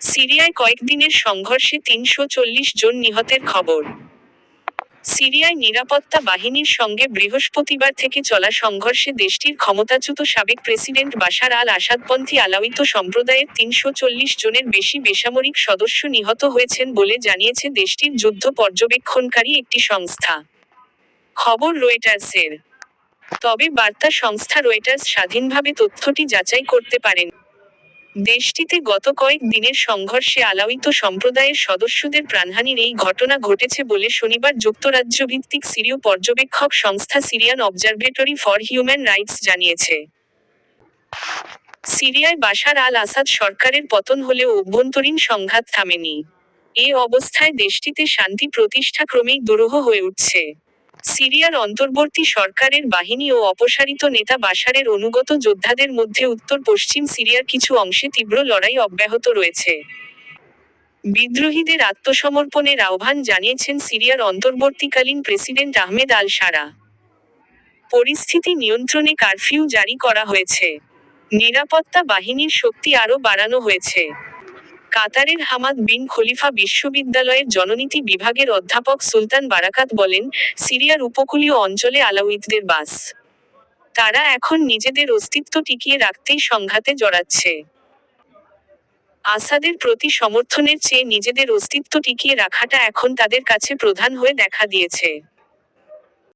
সিরিয়ায় কয়েকদিনের সংঘর্ষে তিনশো চল্লিশ জন নিহতের খবর। সিরিয়ায় নিরাপত্তা বাহিনীর সঙ্গে বৃহস্পতিবার থেকে চলা সংঘর্ষে দেশটির ক্ষমতাচ্যুত সাবেক প্রেসিডেন্ট বাশার আল আসাদপন্থী আলাউইত সম্প্রদায়ের তিনশো চল্লিশ জনের বেশি বেসামরিক সদস্য নিহত হয়েছেন বলে জানিয়েছে দেশটির যুদ্ধ পর্যবেক্ষণকারী একটি সংস্থা। খবর রয়টার্সের। তবে বার্তা সংস্থা রয়টার্স স্বাধীনভাবে তথ্যটি যাচাই করতে পারেন। দেশটিতে গত কয়েক দিনের সংঘর্ষে আলাউইত সম্প্রদায়ের সদস্যদের প্রাণহানির এই ঘটনা ঘটেছে বলে শনিবার যুক্তরাজ্যভিত্তিক সিরীয় পর্যবেক্ষক সংস্থা Syrian Observatory for Human Rights জানিয়েছে। সিরিয়ায় বাশার আল আসাদ সরকারের পতন হলেও অভ্যন্তরীণ সংঘাত থামেনি। এ অবস্থায় দেশটিতে শান্তি প্রতিষ্ঠা ক্রমেই দুরূহ হয়ে উঠছে। সিরিয়ার অন্তর্বর্তী সরকারের বাহিনী ও অপসারিত নেতা বাশারের অনুগত যোদ্ধাদের মধ্যে উত্তর পশ্চিম সিরিয়ার কিছু অংশে তীব্র লড়াই অব্যাহত রয়েছে। বিদ্রোহীদের আত্মসমর্পণের আহ্বান জানিয়েছেন সিরিয়ার অন্তর্বর্তীকালীন প্রেসিডেন্ট আহমেদ আল সারা। পরিস্থিতি নিয়ন্ত্রণে কারফিউ জারি করা হয়েছে। নিরাপত্তা বাহিনীর শক্তি আরও বাড়ানো হয়েছে। কাতারের হামাদ বিন খলিফা বিশ্ববিদ্যালয়ের জননীতি বিভাগের অধ্যাপক সুলতান বারাকাত বলেন, সিরিয়ার উপকূলীয় অঞ্চলে আলাউইতদের বাস। তারা এখন নিজেদের অস্তিত্ব টিকিয়ে রাখতেই সংঘাতে জড়াচ্ছে। আসাদের প্রতি সমর্থনের চেয়ে নিজেদের অস্তিত্ব টিকিয়ে রাখাটা এখন তাদের কাছে প্রধান হয়ে দেখা দিয়েছে।